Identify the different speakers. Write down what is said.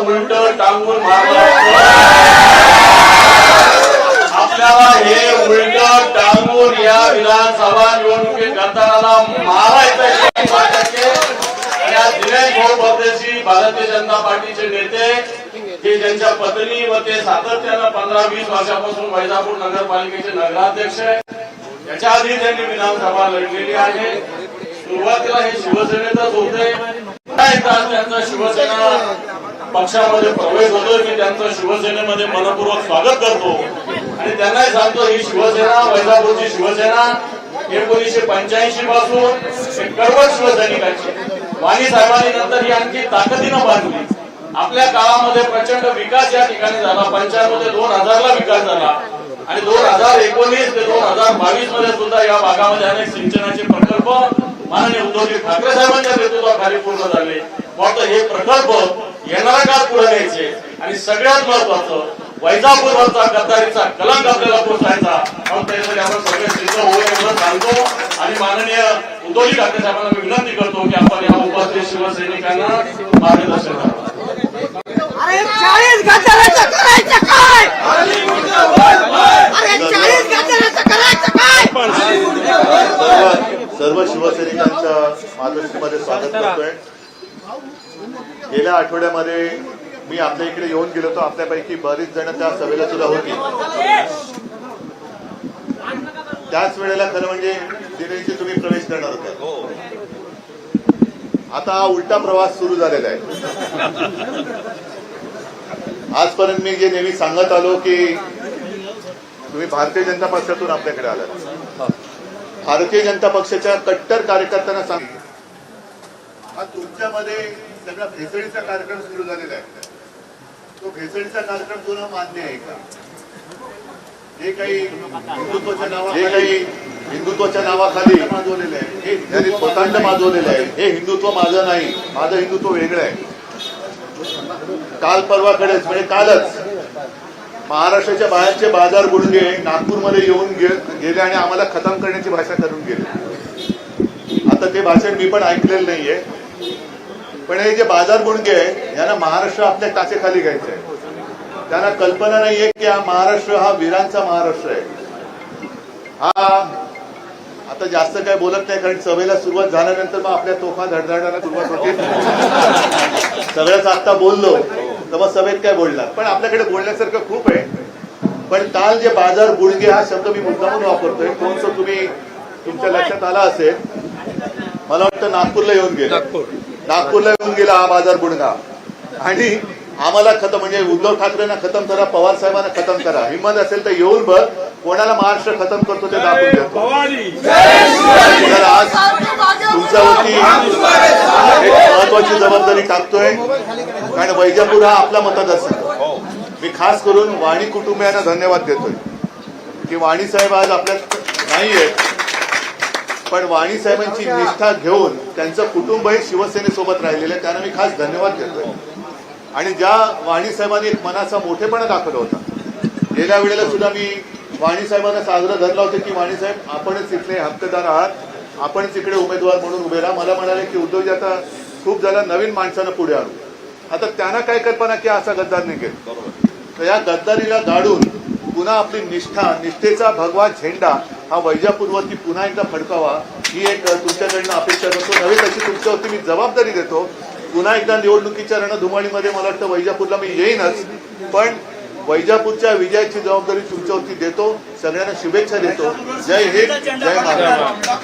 Speaker 1: उलट टांगून मारलं. आपल्याला हे उलट टांगून या विधानसभा निवडणुकीत गद्दाराला मारायचं दिनेश भाऊ परदेशी भारतीय जनता पार्टीचे नेते जे ज्यांच्या पत्नी व ते सातत्यानं पंधरा वीस वर्षापासून वैजापूर नगरपालिकेचे नगराध्यक्ष आहे. याच्या आधी त्यांनी विधानसभा लढलेली आहे. सुरुवातीला हे शिवसेनेतच होते. पुन्हा एकदा आज त्यांचा शिवसेना पक्षामध्ये प्रवेश होतोय मी त्यांचं शिवसेनेमध्ये मनपूर्वक स्वागत करतो. आणि त्यांनाही सांगतो ही शिवसेना वैजापूरची शिवसेना एकोणीसशे पंच्याऐंशी पासून कडवट शिवसैनिकांची. वाणी साहेबांनी नंतर ही आणखी ताकदीनं बांधली. आपल्या काळामध्ये प्रचंड विकास या ठिकाणी झाला. पंच्याण्णव ते दोन हजारला विकास झाला. आणि दोन हजार एकोणीस ते दोन हजार बावीसमध्ये सुद्धा या भागामध्ये अनेक सिंचनाचे प्रकल्प माननीय उद्धवजी ठाकरे साहेबांच्या नेतृत्वाखाली पूर्ण झाले. फक्त हे प्रकल्प येणारा काळ पुढे न्यायचे. आणि सगळ्यात महत्वाचं वैजापूरवरचा गद्दारीचा कलंक आपल्याला पोचायचा म्हणून त्यासाठी आपण सगळे सिद्ध होऊ एवढं सांगतो. आणि माननीय उद्धवजी ठाकरे साहेबांना मी विनंती करतो की आपण या उपस्थित शिवसैनिकांना मार्गदर्शन करावं
Speaker 2: अरे चाळीस गद्दाराचं करायचं काय अरे चाळीस गद्दाराचं करायचं काय
Speaker 3: सर्व सर्व शिवसैनिकांच्या मातोश्रीमध्ये स्वागत करतोय. गेल्या आठवड्यामध्ये मी आपल्या इकडे येऊन गेलो होतो. आपल्यापैकी बरीच जण त्या सभेला सुद्धा होती. त्याच वेळेला खरं म्हणजे दिनेशजी तुम्ही प्रवेश करणार होता. आता हा उलटा प्रवास सुरू झालेला आहे. आजपर्यंत मी जे नेहमी सांगत आलो की तुम्ही भारतीय जनता पक्षातून आपल्याकडे आलात. भारतीय जनता पक्षाच्या कट्टर कार्यकर्त्यांना सांग. हा तुमच्यामध्ये सगळा भेसळीचा कार्यक्रम सुरू झालेला आहे. तो भेसळीचा कार्यक्रम पुन्हा मान्य आहे का? जे काही हिंदुत्वाच्या नावा जे काही हिंदुत्वाच्या नावाखाली माजवलेलं आहे. हे त्यांनी माजवलेलं आहे हे हिंदुत्व माझं नाही. माझं हिंदुत्व वेगळं आहे. काल परवाकडेच म्हणजे कालच. महाराष्ट्राच्या बाहेरचे बाजार गुंडे नागपूरमध्ये येऊन गे- गेले आणि आम्हाला खतम करण्याची भाषा करून गेले. आता ते भाषण मी पण ऐकलेलं नाहीये. पण हे जे बाजार गुंडे आहे यांना महाराष्ट्र आपल्या टाचेखाली घ्यायचं आहे त्यांना कल्पना नाहीये की हा महाराष्ट्र हा वीरांचा महाराष्ट्र आहे. हा आता जास्त काय बोलत नाही कारण सभेला सुरुवात झाल्यानंतर मग आपल्या तोफा धडधडायला सुरुवात होते. सगळ्याच आता बोललो. मग सभेत काय बोलणार? पण आपल्याकडे बोलण्यासारखं खूप आहे. पण काल जे बाजार गुडघे हा शब्द मी मुद्दामून वापरतोय. कोणचं तुम्ही तुमच्या लक्षात आला असेल. मला वाटतं नागपूरला येऊन गेला. नागपूरला येऊन गेला हा बाजार गुडघा आणि आम्हाला खतम म्हणजे उद्धव ठाकरेंना खतम करा पवार साहेबांना खतम करा. हिंमत असेल तर येऊन बघ कोणाला महाराष्ट्र खतम करतो ते दाखवून देतो. तर आज तुमच्यावरती महत्वाची जबाबदारी टाकतोय? कारण वैजापूर हा आपला मतदारसंघ मी खास करून वाणी कुटुंबियांना धन्यवाद देतोय. की वाणी साहेब आज आपल्यात नाहीये पण वाणी साहेबांची निष्ठा घेऊन त्यांचं कुटुंबही शिवसेनेसोबत राहिलेलं आहे त्यांना मी खास धन्यवाद देतोय. आणि ज्या वाणी साहेबांनी एक मनाचा मोठेपणा दाखवला होता गेल्या वेळेला सुद्धा मी वाणी साहेबांना साजरा धरला होता की वाणी साहेब आपणच इथले हक्कदार आहात आपणच इकडे उमेदवार म्हणून उभे राहा. मला म्हणाले की उद्धवजी आता खूप झाला नवीन माणसानं पुढे आणू आता त्यांना काय कल्पना की असा गद्दार निघेल? तर या गद्दारीला गाडून पुन्हा आपली निष्ठा निष्ठेचा भगवा झेंडा हा वैजापूरवरती पुन्हा एकदा फडकावा ही एक तुमच्याकडनं अपेक्षा करतो. नव्हे तशी तुमच्यावरती मी जबाबदारी देतो. पुन्हा एकदा निवडणुकीच्या रणधुमाळीमध्ये मला वाटतं वैजापूरला मी येईनच. पण वैजापूरच्या विजयाची जबाबदारी तुमच्यावरती देतो. सगळ्यांना शुभेच्छा देतो. जय हिंद जय महाराष्ट्र.